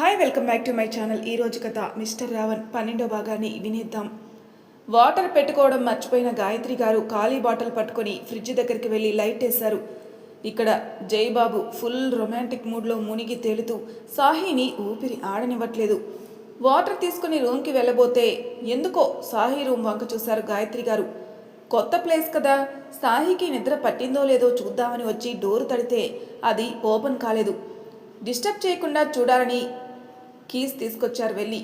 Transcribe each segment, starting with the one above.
Hi welcome back to my channel. ఈ రోజు కథ మిస్టర్ రావణ్ పన్నెండో భాగాన్ని వినిద్దాం. వాటర్ పెట్టుకోవడం మర్చిపోయిన గాయత్రి గారు ఖాళీ బాటిల్ పట్టుకొని ఫ్రిడ్జ్ దగ్గరికి వెళ్ళి లైట్ వేశారు. ఇక్కడ జయబాబు ఫుల్ రొమాంటిక్ మూడ్లో మునిగి తేలుతూ సాహిని ఊపిరి ఆడనివ్వట్లేదు. వాటర్ తీసుకుని రూమ్కి వెళ్ళబోతే ఎందుకో సాహి రూమ్ వంక చూశారు గాయత్రి గారు. కొత్త ప్లేస్ కదా సాహికి నిద్ర పట్టిందో లేదో చూద్దామని వచ్చి డోరు తడితే అది ఓపెన్ కాలేదు. డిస్టర్బ్ చేయకుండా చూడాలని కీస్ తీసుకొచ్చారు వెళ్ళి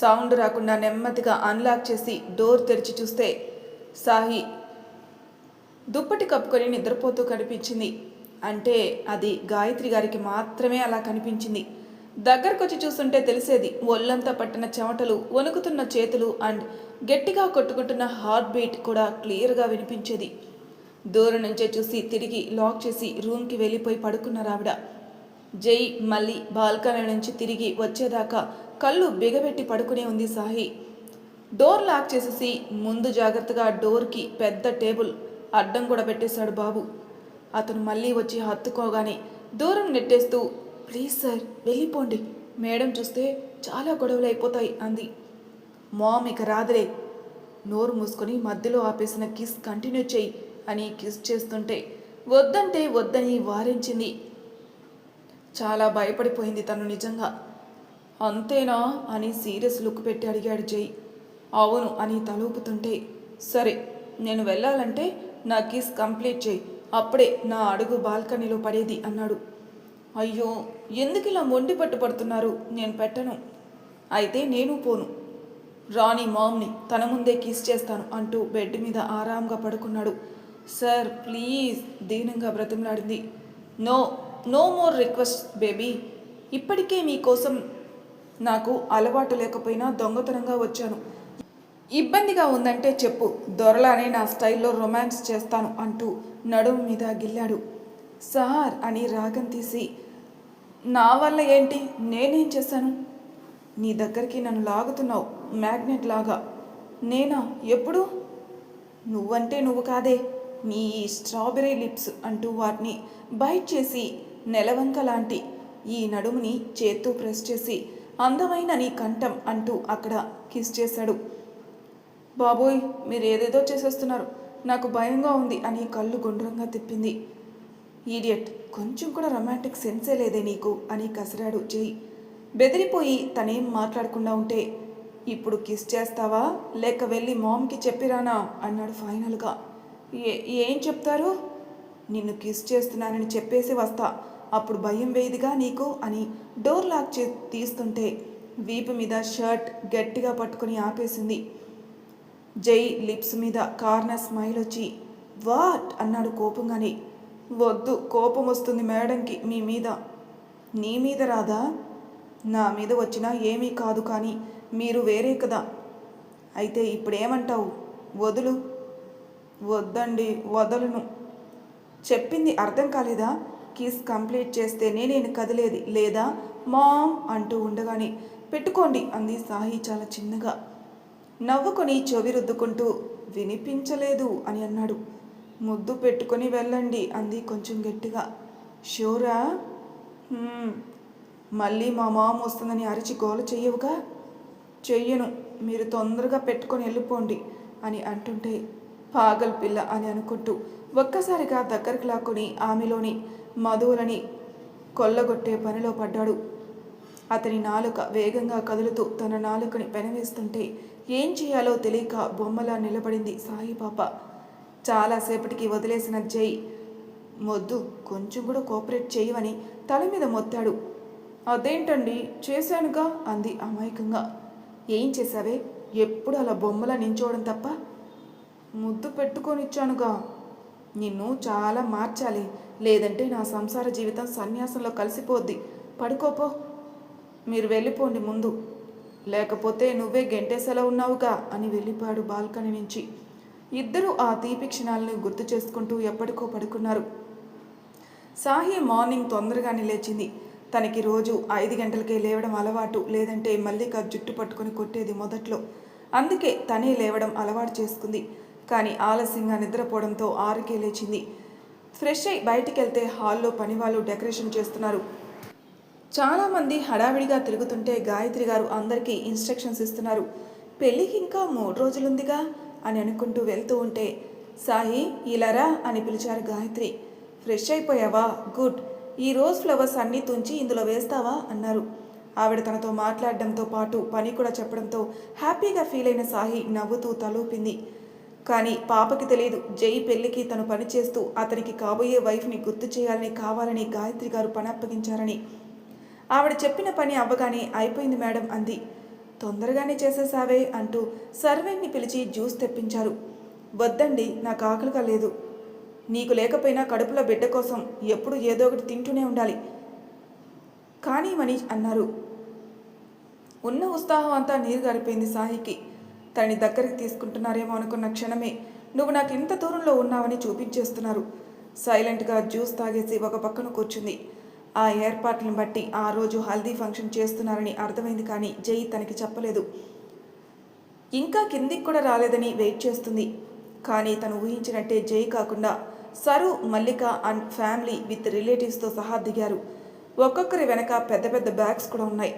సౌండ్ రాకుండా నెమ్మదిగా అన్లాక్ చేసి డోర్ తెరిచి చూస్తే సాహి దుప్పటి కప్పుకొని నిద్రపోతూ కనిపించింది. అంటే అది గాయత్రి గారికి మాత్రమే అలా కనిపించింది. దగ్గరకొచ్చి చూస్తుంటే తెలిసేది ఒళ్ళంతా పట్టిన చెమటలు వణుకుతున్న చేతులు అండ్ గట్టిగా కొట్టుకుంటున్న హార్ట్ బీట్ కూడా క్లియర్గా వినిపించేది. దూరం నుంచే చూసి తిరిగి లాక్ చేసి రూమ్కి వెళ్ళిపోయి పడుకున్నారు ఆవిడ. జై మళ్ళీ బాల్కనీ నుంచి తిరిగి వచ్చేదాకా కళ్ళు బిగబెట్టి పడుకునే ఉంది సాహి. డోర్ లాక్ చేసేసి ముందు జాగ్రత్తగా డోర్కి పెద్ద టేబుల్ అడ్డం కూడా పెట్టేశాడు బాబు. అతను మళ్ళీ వచ్చి హత్తుకోగానే దూరం నెట్టేస్తూ ప్లీజ్ సార్ వెళ్ళిపోండి. మేడం చూస్తే చాలా గొడవలు అయిపోతాయి అంది. మామ్ ఇక రాదులే. నోరు మూసుకొని మధ్యలో ఆపేసిన కిస్ కంటిన్యూ చేయి అని కిస్ చేస్తుంటే వద్దంటే వద్దని వారించింది చాలా భయపడిపోయింది తను నిజంగా. అంతేనా? అని సీరియస్ లుక్ పెట్టి అడిగాడు జై. అవును అని తలూపుతుంటే సరే నేను వెళ్ళాలంటే నా కిస్ కంప్లీట్ చేయి. అప్పుడే నా అడుగు బాల్కనీలో పడేది అన్నాడు. అయ్యో ఎందుకు ఇలా మొండి పట్టు పడుతున్నారు నేను పెట్టను. అయితే నేను పోను. రాణి మామ్ని తన ముందే కిస్ చేస్తాను అంటూ బెడ్ మీద ఆరాంగా పడుకున్నాడు. సార్ ప్లీజ్ దీనంగా బ్రతిమలాడింది. No no more request baby ఇప్పటికే మీకోసం నాకు అలవాటు లేకపోయినా దొంగతనంగా వచ్చాను. ఇబ్బందిగా ఉందంటే చెప్పు. దొరలానే నా స్టైల్లో రొమాన్స్ చేస్తాను అంటూ నడుము మీద గిల్లాడు. సార్ అని రాగం తీసి నా వల్ల ఏంటి? నేనేం చేశాను? నీ దగ్గరికి నన్ను లాగుతున్నావు మ్యాగ్నెట్ లాగా. నేనా? ఎప్పుడు? నువ్వంటే నువ్వు కాదే. నీ ఈ స్ట్రాబెర్రీ లిప్స్ అంటూ వాటిని బైట్ చేసి నెలవంక లాంటి ఈ నడుముని చేత్తో ప్రెస్ చేసి అందమైన నీ కంఠం అంటూ అక్కడ కిస్ చేశాడు. బాబోయ్ మీరు ఏదేదో చేసేస్తున్నారు. నాకు భయంగా ఉంది అని కళ్ళు గుండ్రంగా తిప్పింది. ఈడియట్ కొంచెం కూడా రొమాంటిక్ సెన్సే లేదే నీకు అని కసిరాడు జై. బెదిరిపోయి తనేం మాట్లాడకుండా ఉంటే ఇప్పుడు కిస్ చేస్తావా? లేక వెళ్ళి మామ్కి చెప్పిరానా? అన్నాడు ఫైనల్గా. ఏ ఏం చెప్తారు? నిన్ను కిస్ చేస్తున్నానని చెప్పేసి వస్తా. అప్పుడు భయం వేయదుగా నీకు అని డోర్ లాక్ చే తీస్తుంటే వీపు మీద షర్ట్ గట్టిగా పట్టుకొని ఆపేసింది. జై లిప్స్ మీద కార్నర్ స్మైల్ వచ్చి వాట్? అన్నాడు కోపంగానే. వద్దు కోపం వస్తుంది మేడంకి మీ మీద. నీ మీద రాదా? నా మీద వచ్చినా ఏమీ కాదు కానీ మీరు వేరే కదా. అయితే ఇప్పుడేమంటావు? వదులు. వద్దండి వదలను. చెప్పింది అర్థం కాలేదా? కిస్ కంప్లీట్ చేస్తేనే నేను కదిలేది. లేదా మామ్ అంటూ ఉండగానే పెట్టుకోండి అంది సాహి చాలా చిన్నగా. నవ్వుకొని చెవి రుద్దుకుంటూ వినిపించలేదు అని అన్నాడు. ముద్దు పెట్టుకొని వెళ్ళండి అంది కొంచెం గట్టిగా. షూరా? మళ్ళీ మా మామ వస్తుందని అరిచి గోల చెయ్యవుగా? చెయ్యను. మీరు తొందరగా పెట్టుకొని వెళ్ళిపోండి అని అంటుంటే పాగల్ పిల్ల అని అనుకుంటూ ఒక్కసారిగా దగ్గరికి లాక్కొని ఆమెలోని మధువులని కొల్లగొట్టే పనిలో పడ్డాడు. అతని నాలుక వేగంగా కదులుతూ తన నాలుకని పెనవేస్తుంటే ఏం చేయాలో తెలియక బొమ్మలా నిలబడింది సాయిబాబా చాలాసేపటికి వదిలేసిన జై మొద్దు కొంచెం కూడా కోఆపరేట్ చేయవని తల మీద మొత్తాడు. అదేంటండి? చేశానుగా? అంది అమాయకంగా. ఏం చేశావే? ఎప్పుడు అలా బొమ్మలా నించోవడం తప్ప? ముద్దు పెట్టుకొనిచ్చానుగా. నిన్ను చాలా మార్చాలి. లేదంటే నా సంసార జీవితం సన్యాసంలో కలిసిపోద్ది. పడుకోపో మీరు వెళ్ళిపోండి ముందు. లేకపోతే నువ్వే గెంటేసేలా ఉన్నావుగా అని వెళ్ళిపాడు బాల్కనీ నుంచి. ఇద్దరూ ఆ తీపి క్షణాలను గుర్తు చేసుకుంటూ ఎప్పటికో పడుకున్నారు. సాహి మార్నింగ్ తొందరగానే లేచింది. తనకి రోజు ఐదు గంటలకే లేవడం అలవాటు లేదంటే మల్లిక జుట్టు పట్టుకొని కొట్టేది మొదట్లో. అందుకే తనే లేవడం అలవాటు చేసుకుంది. కానీ ఆలస్యంగా నిద్రపోవడంతో ఆరుకే లేచింది. ఫ్రెష్ అయి బయటికి వెళ్తే హాల్లో పనివాళ్ళు డెకరేషన్ చేస్తున్నారు. చాలామంది హడావిడిగా తిరుగుతుంటే గాయత్రి గారు అందరికీ ఇన్స్ట్రక్షన్స్ ఇస్తున్నారు. పెళ్ళికి ఇంకా మూడు రోజులుందిగా అని అనుకుంటూ వెళ్తూ ఉంటే సాయి ఇలారా అని పిలిచారు గాయత్రి. ఫ్రెష్ అయిపోయావా? గుడ్. ఈ రోజ్ ఫ్లవర్స్ అన్నీ తుంచి ఇందులో వేస్తావా? అన్నారు. ఆవిడ తనతో మాట్లాడడంతో పాటు పని కూడా చెప్పడంతో హ్యాపీగా ఫీల్ అయిన సాయి నవ్వుతూ తలూపింది. కానీ పాపకి తెలియదు. జై పెళ్ళికి తను పని చేస్తూ అతనికి కాబోయే వైఫ్ని గుర్తు చేయాలని కావాలని గాయత్రి గారు పని అప్పగించారని. ఆవిడ చెప్పిన పని అవ్వగానే అయిపోయింది మేడం అంది. తొందరగానే చేసేసావే అంటూ సర్వెంట్ని పిలిచి జ్యూస్ తెప్పించారు. వద్దండి నాకు ఆకలిగా లేదు. నీకు లేకపోయినా కడుపులో బిడ్డ కోసం ఎప్పుడు ఏదో ఒకటి తింటూనే ఉండాలి. కానీ మని అన్నారు. ఉన్న ఉత్సాహం అంతా నీరు గారిపోయింది సాయికి తనని దగ్గరికి తీసుకుంటున్నారేమో అనుకున్న క్షణమే నువ్వు నాకు ఇంత దూరంలో ఉన్నావని చూపించేస్తున్నారు. సైలెంట్గా జ్యూస్ తాగేసి ఒక పక్కన కూర్చుంది. ఆ ఏర్పాట్లను బట్టి ఆ రోజు హల్దీ ఫంక్షన్ చేస్తున్నారని అర్థమైంది కానీ జై తనకి చెప్పలేదు. ఇంకా కిందికి కూడా రాలేదని వెయిట్ చేస్తుంది. కానీ తను ఊహించినట్టే జై కాకుండా Saru Mallika and family with రిలేటివ్స్తో సహా దిగారు. ఒక్కొక్కరి వెనక పెద్ద పెద్ద బ్యాగ్స్ కూడా ఉన్నాయి.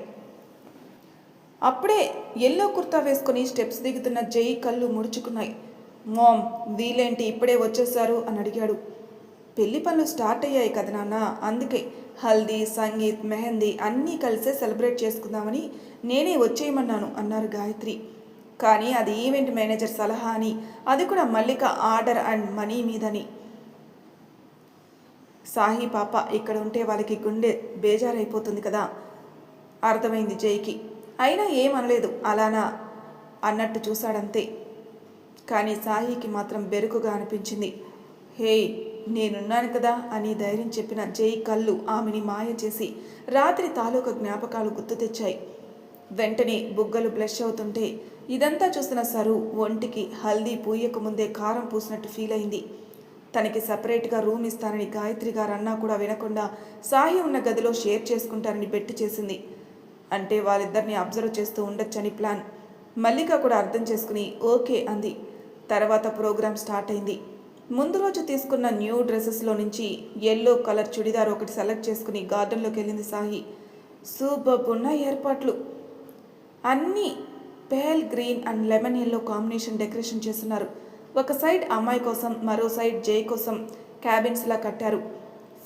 అప్పుడే ఎల్లో కుర్తా వేసుకుని స్టెప్స్ దిగుతున్న జై కళ్ళు ముడుచుకున్నాయి. మామ్ వీలేంటి? ఇప్పుడే వచ్చేసారు అని అడిగాడు. పెళ్ళి పనులు స్టార్ట్ అయ్యాయి కదా నాన్న అందుకే హల్దీ సంగీత్ మెహందీ అన్నీ కలిసే సెలబ్రేట్ చేసుకుందామని నేనే వచ్చేయమన్నాను అన్నారు గాయత్రి. కానీ అది ఈవెంట్ మేనేజర్ సలహా అని అది కూడా మల్లిక ఆర్డర్ అండ్ మనీ మీదని. సాహి పాప ఇక్కడ ఉంటే వాళ్ళకి గుండె బేజారైపోతుంది కదా. అర్థమైంది జైకి. అయినా ఏమనలేదు. అలానా? అన్నట్టు చూశాడంతే. కానీ సాహికి మాత్రం బెరుకుగా అనిపించింది. హే నేనున్నాను కదా అని ధైర్యం చెప్పిన జై కళ్ళు ఆమెని మాయ చేసి రాత్రి తాలూకా జ్ఞాపకాలు గుర్తు తెచ్చాయి. వెంటనే బుగ్గలు బ్లష్ అవుతుంటే ఇదంతా చూసిన సరు ఒంటికి హల్దీ పూయక ముందే కారం పూసినట్టు ఫీల్ అయింది. తనకి సపరేట్గా రూమ్ ఇస్తానని గాయత్రి గారు అన్నా కూడా వినకుండా సాహి ఉన్న గదిలో షేర్ చేసుకుంటారని బెట్టి చేసింది. అంటే వాళ్ళిద్దరిని అబ్జర్వ్ చేస్తూ ఉండొచ్చని ప్లాన్. మల్లిక కూడా అర్థం చేసుకుని ఓకే అంది. తర్వాత ప్రోగ్రామ్ స్టార్ట్ అయింది. ముందు రోజు తీసుకున్న న్యూ డ్రెస్సెస్లో నుంచి ఎల్లో కలర్ చుడిదార్ ఒకటి సెలెక్ట్ చేసుకుని గార్డెన్లోకి వెళ్ళింది సాహి. సూపర్ ఉన్న ఏర్పాట్లు. అన్నీ pale green and lemon yellow combination decoration చేస్తున్నారు. ఒక సైడ్ అమ్మాయి కోసం మరో సైడ్ జై కోసం క్యాబిన్స్లా కట్టారు.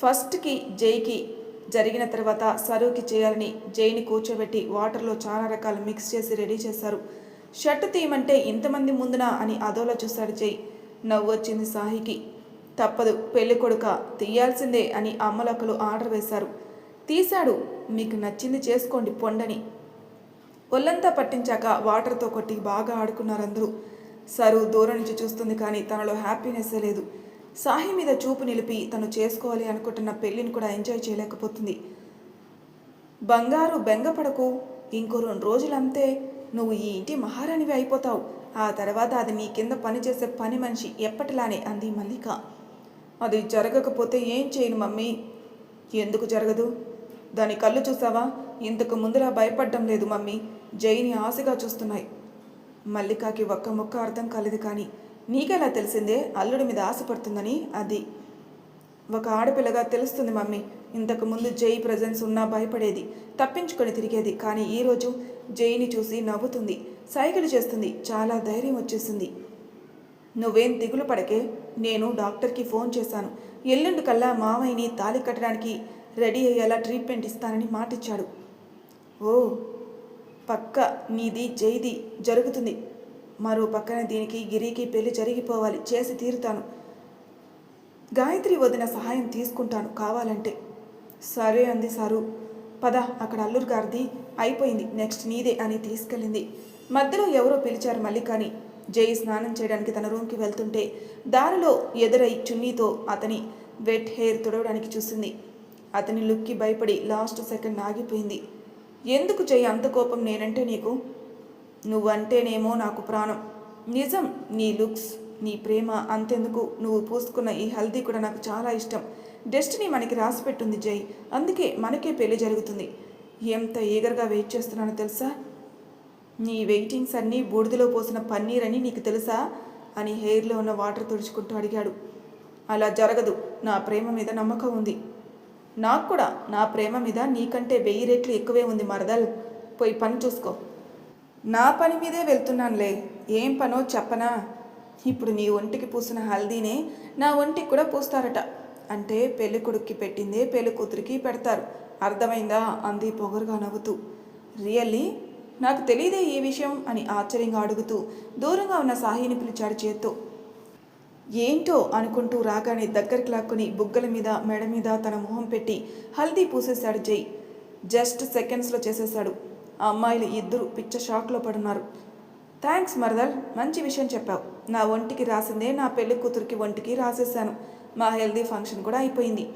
ఫస్ట్కి జైకి జరిగిన తర్వాత సరువుకి చేయాలని జైని కూర్చోబెట్టి వాటర్లో చాలా రకాలు మిక్స్ చేసి రెడీ చేశారు. షర్ట్ తీయమంటే ఇంతమంది ముందునా అని అదోలా చూశాడు జై. నవ్వు వచ్చింది సాహికి. తప్పదు పెళ్ళి కొడుక తీయాల్సిందే అని అమ్మలక్కలు ఆర్డర్ వేశారు. తీశాడు మీకు నచ్చింది చేసుకోండి పొండని. ఒళ్ళంతా పట్టించాక వాటర్తో కొట్టి బాగా ఆడుకున్నారందరూ. సరు దూరం నుంచి చూస్తుంది కానీ తనలో హ్యాపీనెస్ లేదు. సాహి మీద చూపు నిలిపి తను చేసుకోవాలి అనుకుంటున్న పెళ్ళిని కూడా ఎంజాయ్ చేయలేకపోతుంది. బంగారు బెంగపడకు ఇంకో రెండు రోజులంతే నువ్వు ఈ ఇంటి మహారాణివి అయిపోతావు. ఆ తర్వాత అది నీ కింద పనిచేసే పని మనిషి ఎప్పటిలానే అంది మల్లిక. అది జరగకపోతే ఏం చేయను మమ్మీ? ఎందుకు జరగదు? దాని కళ్ళు చూసావా? ఇంతకు ముందులా భయపడ్డం లేదు మమ్మీ. జైని ఆశగా చూస్తున్నాయి. మల్లికాకి ఒక్క ముక్క అర్థం కాలేదు కానీ నీకెలా తెలిసిందే? అల్లుడి మీద ఆశపడుతుందని అది. ఒక ఆడపిల్లగా తెలుస్తుంది మమ్మీ. ఇంతకు ముందు జై ప్రజెన్స్ ఉన్నా భయపడేది తప్పించుకొని తిరిగేది. కానీ ఈరోజు జైని చూసి నవ్వుతుంది సైకిల్ చేస్తుంది చాలా ధైర్యం వచ్చేసింది. నువ్వేం దిగులు పడకే నేను డాక్టర్కి ఫోన్ చేశాను. ఎల్లుండి కల్లా మావయ్యని తాళి కట్టడానికి రెడీ అయ్యేలా ట్రీట్మెంట్ ఇస్తానని మాటిచ్చాడు. ఓ పక్క నీది జైది జరుగుతుంది. మరో పక్కన దీనికి గిరికి పెళ్ళి జరిగిపోవాలి. చేసి తీరుతాను. గాయత్రి వదిన సహాయం తీసుకుంటాను కావాలంటే. సరే అంది సారు. పద అక్కడ అల్లూరు గారిది అయిపోయింది. నెక్స్ట్ నీదే అని తీసుకెళ్ళింది. మధ్యలో ఎవరో పిలిచారు మల్లికాని. జై స్నానం చేయడానికి తన రూమ్కి వెళ్తుంటే దారిలో ఎదురై చున్నీతో అతని వెట్ హెయిర్ తుడవడానికి చూసింది. అతని లుక్కి భయపడి లాస్ట్ సెకండ్ ఆగిపోయింది. ఎందుకు జై అంత కోపం? నేనంటే నీకు నువ్వంటేనేమో నాకు ప్రాణం. నిజం నీ లుక్స్ నీ ప్రేమ అంతెందుకు. నువ్వు పూసుకున్న ఈ హల్దీ కూడా నాకు చాలా ఇష్టం. డెస్టినీ మనకి రాసి పెట్టుంది జై. అందుకే మనకే పెళ్ళి జరుగుతుంది. ఎంత ఈగర్గా వెయిట్ చేస్తున్నానో తెలుసా? నీ వెయిటింగ్స్ అన్నీ బూడిదలో పోసిన పన్నీర్ అని నీకు తెలుసా? అని హెయిర్లో ఉన్న వాటర్ తుడుచుకుంటూ అడిగాడు. అలా జరగదు. నా ప్రేమ మీద నమ్మకం ఉంది. నాకు కూడా నా ప్రేమ మీద నీకంటే వెయ్యి రెట్లు ఎక్కువే ఉంది మరదల్. పోయి పని చూసుకో. నా పని మీదే వెళ్తున్నానులే ఏం పనో చెప్పనా? ఇప్పుడు నీ ఒంటికి పూసిన హల్దీనే నా ఒంటికి కూడా పూస్తారట. అంటే పెళ్ళి కొడుక్కి పెట్టిందే పెళ్ళి కూతురికి పెడతారు. అర్థమైందా? అంది పొగరుగా నవ్వుతూ. రియల్లీ? నాకు తెలియదే ఈ విషయం అని ఆశ్చర్యంగా అడుగుతూ దూరంగా ఉన్న సాహిని పిలిచాడు చేత్తో. ఏంటో అనుకుంటూ రాగానే దగ్గరికి లాక్కుని బుగ్గల మీద మెడ మీద తన మొహం పెట్టి హల్దీ పూసేశాడు జై. జస్ట్ సెకండ్స్లో చేసేశాడు. ఆ అమ్మాయిలు ఇద్దరు పిచ్చ షాక్లో పడున్నారు. థ్యాంక్స్ మరదల్ మంచి విషయం చెప్పావు. నా ఒంటికి రాసిందే నా పెళ్ళి కూతురికి ఒంటికి రాసేసాను మా హెల్దీ ఫంక్షన్ కూడా అయిపోయింది.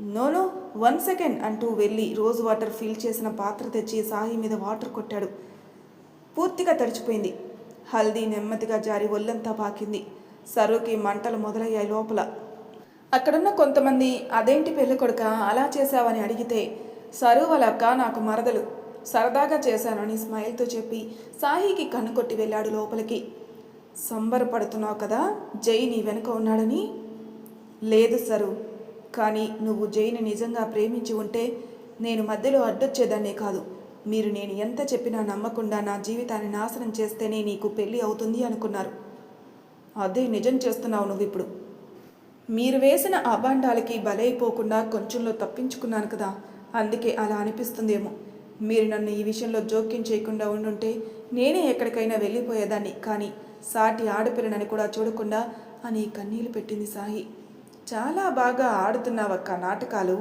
నోనో వన్ సెకండ్ అంటూ వెళ్ళి రోజ్ వాటర్ ఫిల్ చేసిన పాత్ర తెచ్చి సాయి మీద వాటర్ కొట్టాడు. పూర్తిగా తడిచిపోయింది. హల్దీ నెమ్మదిగా జారి ఒళ్ళంతా పాకింది. సరుకి మంటలు మొదలయ్యాయి లోపల. అక్కడున్న కొంతమంది అదేంటి పెళ్ళి కొడుక అలా చేశావని అడిగితే సరు నాకు మరదలు. సరదాగా చేశానని స్మైల్తో చెప్పి సాయికి కన్ను కొట్టి వెళ్ళాడు లోపలికి. సంబరపడుతున్నావు కదా జై నీ వెనుక ఉన్నాడని? లేదు సరు కానీ నువ్వు జైని నిజంగా ప్రేమించి ఉంటే నేను మధ్యలో అడ్డొచ్చేదాన్నే కాదు. మీరు నేను ఎంత చెప్పినా నమ్మకుండా నా జీవితాన్ని నాశనం చేస్తేనే నీకు పెళ్ళి అవుతుంది అనుకున్నారు. అదే నిజం చేస్తున్నావు నువ్వు ఇప్పుడు. మీరు వేసిన అభాండాలకి బలైపోకుండా కొంచెంలో తప్పించుకున్నాను కదా అందుకే అలా అనిపిస్తుందేమో. మీరు నన్ను ఈ విషయంలో జోక్యం చేయకుండా ఉండుంటే నేనే ఎక్కడికైనా వెళ్ళిపోయేదాన్ని. కానీ సాటి ఆడపిల్లనని కూడా చూడకుండా అని కన్నీళ్ళు పెట్టింది సాయి. చాలా బాగా ఆడుతున్నావక్క నాటకాలు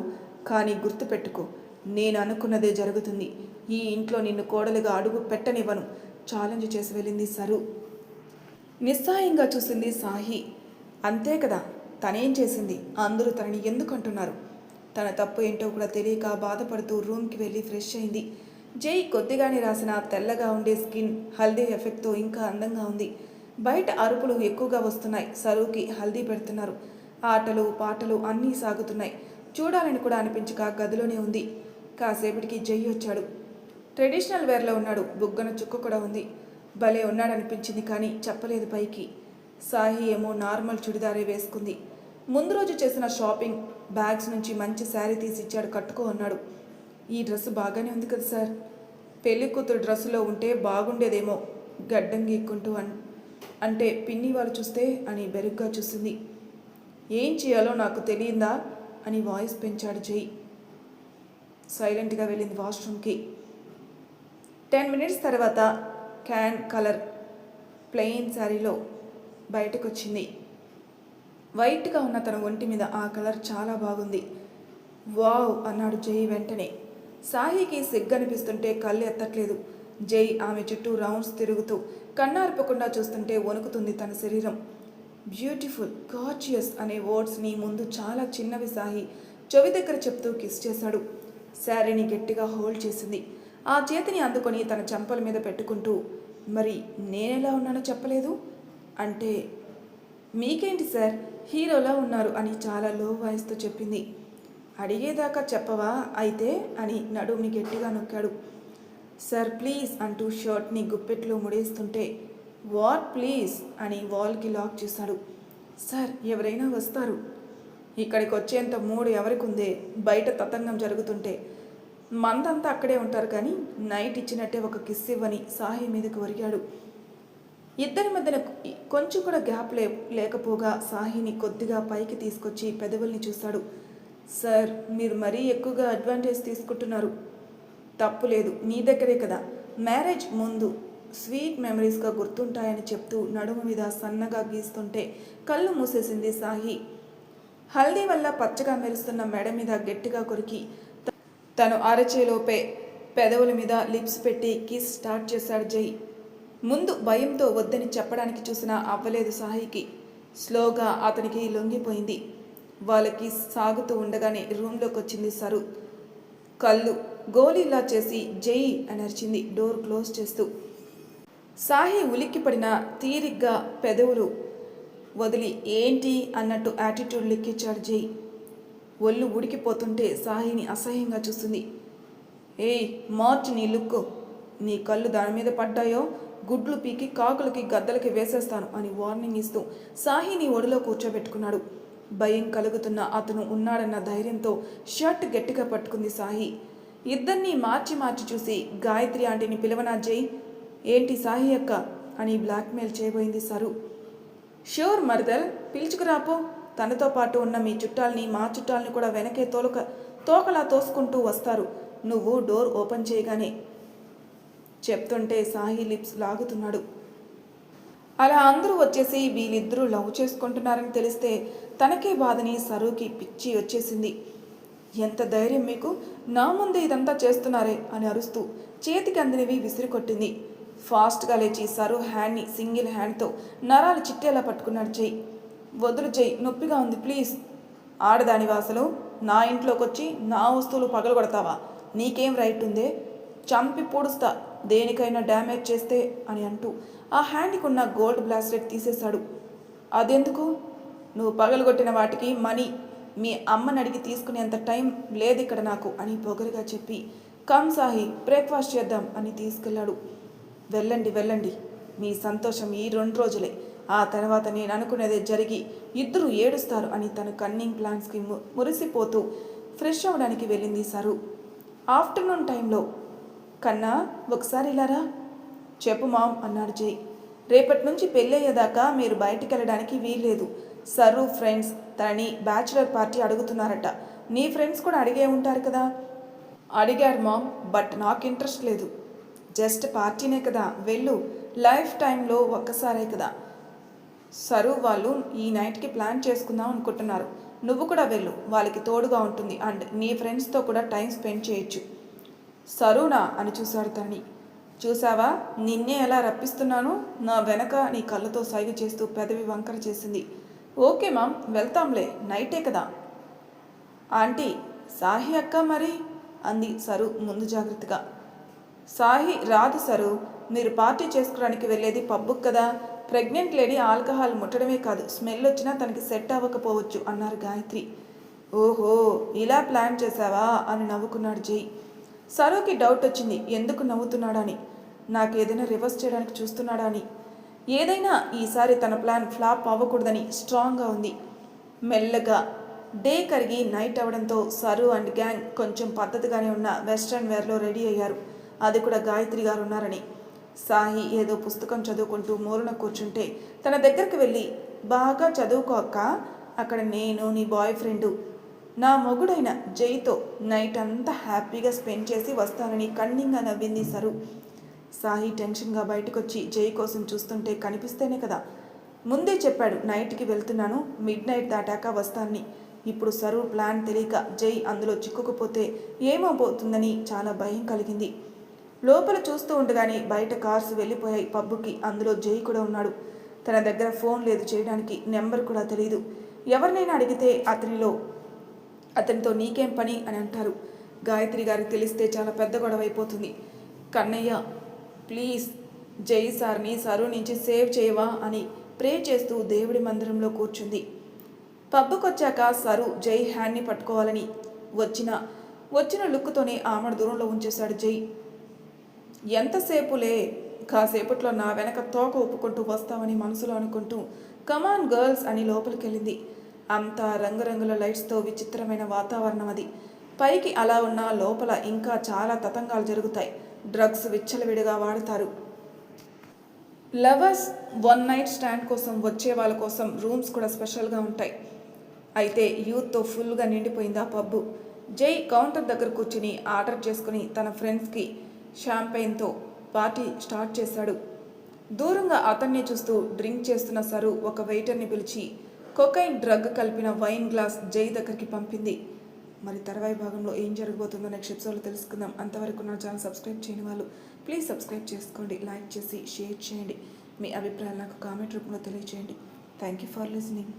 కానీ గుర్తుపెట్టుకో నేను అనుకున్నదే జరుగుతుంది. ఈ ఇంట్లో నిన్ను కోడలుగా అడుగు పెట్టనివ్వను. ఛాలెంజ్ చేసి వెళ్ళింది సరు. నిస్సాయంగా చూసింది సాహి అంతే కదా తనేం చేసింది? అందరూ తనని ఎందుకు అంటున్నారు తన తప్పు ఏంటో కూడా తెలియక బాధపడుతూ రూమ్కి వెళ్ళి ఫ్రెష్ అయింది. జై కొద్దిగానే రాసిన తెల్లగా ఉండే స్కిన్ హల్దీ ఎఫెక్ట్తో ఇంకా అందంగా ఉంది. బయట అరుపులు ఎక్కువగా వస్తున్నాయి. సరువుకి హల్దీ పెడుతున్నారు. ఆటలు పాటలు అన్నీ సాగుతున్నాయి. చూడాలని కూడా అనిపించక గదిలోనే ఉంది. కాసేపటికి జై వచ్చాడు. ట్రెడిషనల్ వేర్లో ఉన్నాడు. బుగ్గన చుక్క కూడా ఉంది. భలే ఉన్నాడనిపించింది కానీ చెప్పలేదు పైకి. సాహి ఏమో నార్మల్ చుడిదారే వేసుకుంది. ముందు రోజు చేసిన షాపింగ్ బ్యాగ్స్ నుంచి మంచి శారీ తీసి ఇచ్చాడు కట్టుకో అన్నాడు. ఈ డ్రెస్ బాగానే ఉంది కదా సార్. పెళ్ళి కూతురు డ్రెస్సులో ఉంటే బాగుండేదేమో గడ్డం గీక్కుంటూ అన్ అంటే పిన్ని వాళ్ళు చూస్తే అని బెరుగ్గా చూసింది. ఏం చేయాలో నాకు తెలియందా అని వాయిస్ పెంచాడు జై. సైలెంట్గా వెళ్ళింది వాష్రూమ్కి. టెన్ మినిట్స్ తర్వాత క్యాన్ కలర్ ప్లెయిన్ శారీలో బయటకు వచ్చింది వైట్గా ఉన్న తన ఒంటి మీద ఆ కలర్ చాలా బాగుంది. వావ్ అన్నాడు జై వెంటనే. సాహికి సిగ్గనిపిస్తుంటే కళ్ళు ఎత్తట్లేదు. జై ఆమె చుట్టూ రౌండ్స్ తిరుగుతూ కన్నార్పకుండా చూస్తుంటే వణుకుతుంది తన శరీరం. బ్యూటిఫుల్ గాచియస్ అనే వర్డ్స్ని ముందు చాలా చిన్నవి సాహి. చెవి దగ్గర చెప్తూ కిస్ చేశాడు. శారీని గట్టిగా హోల్డ్ చేసింది. ఆ చేతిని అందుకొని తన చెంపల మీద పెట్టుకుంటూ మరి నేనెలా ఉన్నానో చెప్పలేదు? అంటే మీకేంటి సార్? హీరోలా ఉన్నారు అని చాలా లో వాయిస్తో చెప్పింది. అడిగేదాకా చెప్పవా అయితే? అని నడుముని గట్టిగా నొక్కాడు. సార్ ప్లీజ్ అంటూ షర్ట్ని గుప్పెట్లో ముడేస్తుంటే వాట్ ప్లీజ్? అని వాల్కి లాక్ చేశాడు. సార్ ఎవరైనా వస్తారు. ఇక్కడికి వచ్చేంత మూడు ఎవరికి ఉందే బయట తతంగం జరుగుతుంటే. మందంతా అక్కడే ఉంటారు కానీ నైట్ ఇచ్చినట్టే ఒక కిస్ ఇవ్వని సాహి మీదకు ఒరిగాడు. ఇద్దరి మధ్యన కొంచెం కూడా గ్యాప్ లే లేకపోగా సాహిని కొద్దిగా పైకి తీసుకొచ్చి పెదవుల్ని చూశాడు సార్ మీరు మరీ ఎక్కువగా అడ్వాంటేజ్ తీసుకుంటున్నారు. తప్పు లేదు నీ దగ్గరే కదా. మ్యారేజ్ ముందు స్వీట్ మెమరీస్గా గుర్తుంటాయని చెప్తూ నడుము మీద సన్నగా గీస్తుంటే కళ్ళు మూసేసింది సాహి. హల్దీ వల్ల పచ్చగా మెరుస్తున్న మెడ మీద గట్టిగా కొరికి తను అరచేలోపే పెదవుల మీద లిప్స్ పెట్టి కిస్ స్టార్ట్ చేశాడు జై. ముందు భయంతో వద్దని చెప్పడానికి చూసినా అవ్వలేదు సాహికి. స్లోగా అతనికి లొంగిపోయింది. వాళ్ళకి సాగుతూ ఉండగానే రూమ్లోకి వచ్చింది సరు. కళ్ళు గోలీలా చేసి జై అని అరిచింది డోర్ క్లోజ్ చేస్తూ. సాహి ఉలిక్కిపడిన తీరిగ్గా పెదవులు వదిలి ఏంటి అన్నట్టు యాటిట్యూడ్ లెక్కించాడు జై. ఒళ్ళు ఉడికిపోతుంటే సాహిని అసహ్యంగా చూస్తుంది. ఏయ్ మార్చి నీ లుక్ నీ కళ్ళు దాని మీద పడ్డాయో? గుడ్లు పీకి కాకులకి గద్దలకి వేసేస్తాను అని వార్నింగ్ ఇస్తూ సాహిని ఒడిలో కూర్చోబెట్టుకున్నాడు. భయం కలుగుతున్న అతను ఉన్నాడన్న ధైర్యంతో షర్ట్ గట్టిగా పట్టుకుంది సాహి. ఇద్దరినీ మార్చి మార్చి చూసి గాయత్రి ఆంటీని పిలవనా జై? ఏంటి సాహి అక్క? అని బ్లాక్మెయిల్ చేయబోయింది సరు. షూర్ మర్దల్ పిలుచుకురాపో తనతో పాటు ఉన్న మీ చుట్టాల్ని మా చుట్టాల్ని కూడా వెనకే తోలక తోకలా తోసుకుంటూ వస్తారు. నువ్వు డోర్ ఓపెన్ చేయగానే చెప్తుంటే సాయి లిప్స్ లాగుతున్నాడు. అలా అందరూ వచ్చేసి వీళ్ళిద్దరూ లవ్ చేసుకుంటున్నారని తెలిస్తే తనకే బాధని సరుకి పిచ్చి వచ్చేసింది. ఎంత ధైర్యం మీకు? నా ముందే ఇదంతా చేస్తున్నారే అని అరుస్తూ చేతికి అందినవి విసిరి కొట్టింది ఫాస్ట్గా లేచి సరు హ్యాండ్ని సింగిల్ హ్యాండ్తో నరాలు చిట్టేలా పట్టుకున్నాడు చెయ్యి వదులు చెయ్యి నొప్పిగా ఉంది ప్లీజ్. ఆడదాని వాసలు నా ఇంట్లోకి వచ్చి నా వస్తువులు పగలగొడతావా? నీకేం రైట్ ఉందే? చంపి పొడుస్తా. దేనికైనా డ్యామేజ్ చేస్తే అని అంటూ ఆ హ్యాండ్కి ఉన్న గోల్డ్ బ్లాస్లెట్ తీసేశాడు. అదెందుకు? నువ్వు పగలగొట్టిన వాటికి మనీ. మీ అమ్మని అడిగి తీసుకునేంత టైం లేదు ఇక్కడ నాకు అని పొగరుగా చెప్పి కమ్ సాహి బ్రేక్ఫాస్ట్ చేద్దాం అని తీసుకెళ్ళాడు. వెళ్ళండి వెళ్ళండి. మీ సంతోషం ఈ రెండు రోజులే. ఆ తర్వాత నేను అనుకునేదే జరిగి ఇద్దరు ఏడుస్తారు అని తన కన్నింగ్ ప్లాన్స్కి మురిసిపోతూ ఫ్రెష్ అవ్వడానికి వెళ్ళింది సరు. ఆఫ్టర్నూన్ టైంలో కన్నా ఒకసారి ఇలారా చెప్పు మామ్ అన్నాడు జై. రేపటి నుంచి పెళ్ళయ్యేదాకా మీరు బయటికి వెళ్ళడానికి వీల్లేదు. సరు ఫ్రెండ్స్ తనని బ్యాచులర్ పార్టీ అడుగుతున్నారట. నీ ఫ్రెండ్స్ కూడా అడిగే ఉంటారు కదా? అడిగారు మామ్ బట్ నాకు ఇంట్రెస్ట్ లేదు. జస్ట్ పార్టీనే కదా. వెళ్ళు. లైఫ్ టైంలో ఒక్కసారే కదా. సరు వాళ్ళు ఈ నైట్కి ప్లాన్ చేసుకుందాం అనుకుంటున్నారు. నువ్వు కూడా వెళ్ళు. వాళ్ళకి తోడుగా ఉంటుంది. అండ్ నీ ఫ్రెండ్స్తో కూడా టైం స్పెండ్ చేయొచ్చు. సరునా అని చూశాడు తనని. చూసావా నిన్నే ఎలా రప్పిస్తున్నాను నా వెనక నీ కళ్ళతో సైగ చేస్తూ పెదవి వంకర చేసింది. ఓకే మామ్ వెళ్తాంలే నైటే కదా. ఆంటీ సాహి అక్క మరి? అంది సరు ముందు జాగ్రత్తగా. సాహి రాదు సరు. మీరు పార్టీ చేసుకోవడానికి వెళ్ళేది పబ్బుకు కదా. ప్రెగ్నెంట్ లేడీ ఆల్కహాల్ ముట్టడమే కాదు స్మెల్ వచ్చినా తనకి సెట్ అవ్వకపోవచ్చు అన్నారు గాయత్రి. ఓహో ఇలా ప్లాన్ చేశావా? అని నవ్వుకున్నాడు జై. సరోకి డౌట్ వచ్చింది. ఎందుకు నవ్వుతున్నాడని. నాకు ఏదైనా రివర్స్ చేయడానికి చూస్తున్నాడా అని. ఏదైనా ఈసారి తన ప్లాన్ ఫ్లాప్ అవ్వకూడదని స్ట్రాంగ్గా ఉంది. మెల్లగా డే కరిగి నైట్ అవడంతో సరు అండ్ గ్యాంగ్ కొంచెం పద్ధతిగానే ఉన్న వెస్ట్రన్ వేర్లో రెడీ అయ్యారు. అది కూడా గాయత్రి గారు ఉన్నారని. సాహి ఏదో పుస్తకం చదువుకుంటూ మూలన కూర్చుంటే తన దగ్గరికి వెళ్ళి బాగా చదువుకోక అక్కడ నేను నీ బాయ్ ఫ్రెండు నా మొగుడైన జైతో నైట్ అంతా హ్యాపీగా స్పెండ్ చేసి వస్తానని కన్నింగా నవ్వింది సరు. సాయి టెన్షన్గా బయటకొచ్చి జై కోసం చూస్తుంటే కనిపిస్తేనే కదా. ముందే చెప్పాడు నైట్కి వెళ్తున్నాను మిడ్ నైట్ దాటాక వస్తానని. ఇప్పుడు సరు ప్లాన్ తెలియక జై అందులో చిక్కుకుపోతే ఏమవబోతుందని చాలా భయం కలిగింది. లోపల చూస్తూ ఉండగానే బయట కార్స్ వెళ్ళిపోయాయి పబ్బుకి అందులో జై కూడా ఉన్నాడు. తన దగ్గర ఫోన్ లేదు చేయడానికి నెంబర్ కూడా తెలియదు ఎవరినైనా అడిగితే అతనిలో అతనితో నీకేం పని అని అంటారు. గాయత్రి గారికి తెలిస్తే చాలా పెద్ద గొడవ అయిపోతుంది కన్నయ్య ప్లీజ్ జై సార్ని సరు నుంచి సేవ్ చేయవా అని ప్రే చేస్తూ దేవుడి మందిరంలో కూర్చుంది. పబ్బుకొచ్చాక సరు జై హ్యాండ్ని పట్టుకోవాలని వచ్చిన వచ్చిన లుక్తోనే ఆమెను దూరంలో ఉంచేశాడు జై. ఎంతసేపులే కాసేపట్లో నా వెనక తోక ఒప్పుకుంటూ వస్తామని మనసులో అనుకుంటూ కమాన్ గర్ల్స్ అని లోపలికెళ్ళింది. అంతా రంగురంగుల లైట్స్తో విచిత్రమైన వాతావరణం అది. పైకి అలా ఉన్నా లోపల ఇంకా చాలా తతంగాలు జరుగుతాయి. డ్రగ్స్ విచ్చలవిడిగా వాడతారు. లవర్స్ వన్ నైట్ స్టాండ్ కోసం వచ్చే వాళ్ళ కోసం రూమ్స్ కూడా స్పెషల్గా ఉంటాయి. అయితే యూత్తో ఫుల్గా నిండిపోయింది ఆ పబ్బు. జై కౌంటర్ దగ్గర కూర్చుని ఆర్డర్ చేసుకుని తన ఫ్రెండ్స్కి షాంపెయిన్తో పార్టీ స్టార్ట్ చేశాడు. దూరంగా అతన్ని చూస్తూ డ్రింక్ చేస్తున్న సరు ఒక వెయిటర్ని పిలిచి కొకైన్ డ్రగ్ కలిపిన వైన్ గ్లాస్ జై దగ్గరికి పంపింది. మరి తర్వాయి భాగంలో ఏం జరగబోతుందో నెక్స్ట్ ఎపిసోడ్లో తెలుసుకుందాం. అంతవరకు నా ఛానల్ సబ్స్క్రైబ్ చేయని వాళ్ళు ప్లీజ్ సబ్స్క్రైబ్ చేసుకోండి లైక్ చేసి షేర్ చేయండి. మీ అభిప్రాయాలు నాకు కామెంట్ రూపంలో తెలియజేయండి థ్యాంక్ యూ ఫర్ లిసనింగ్.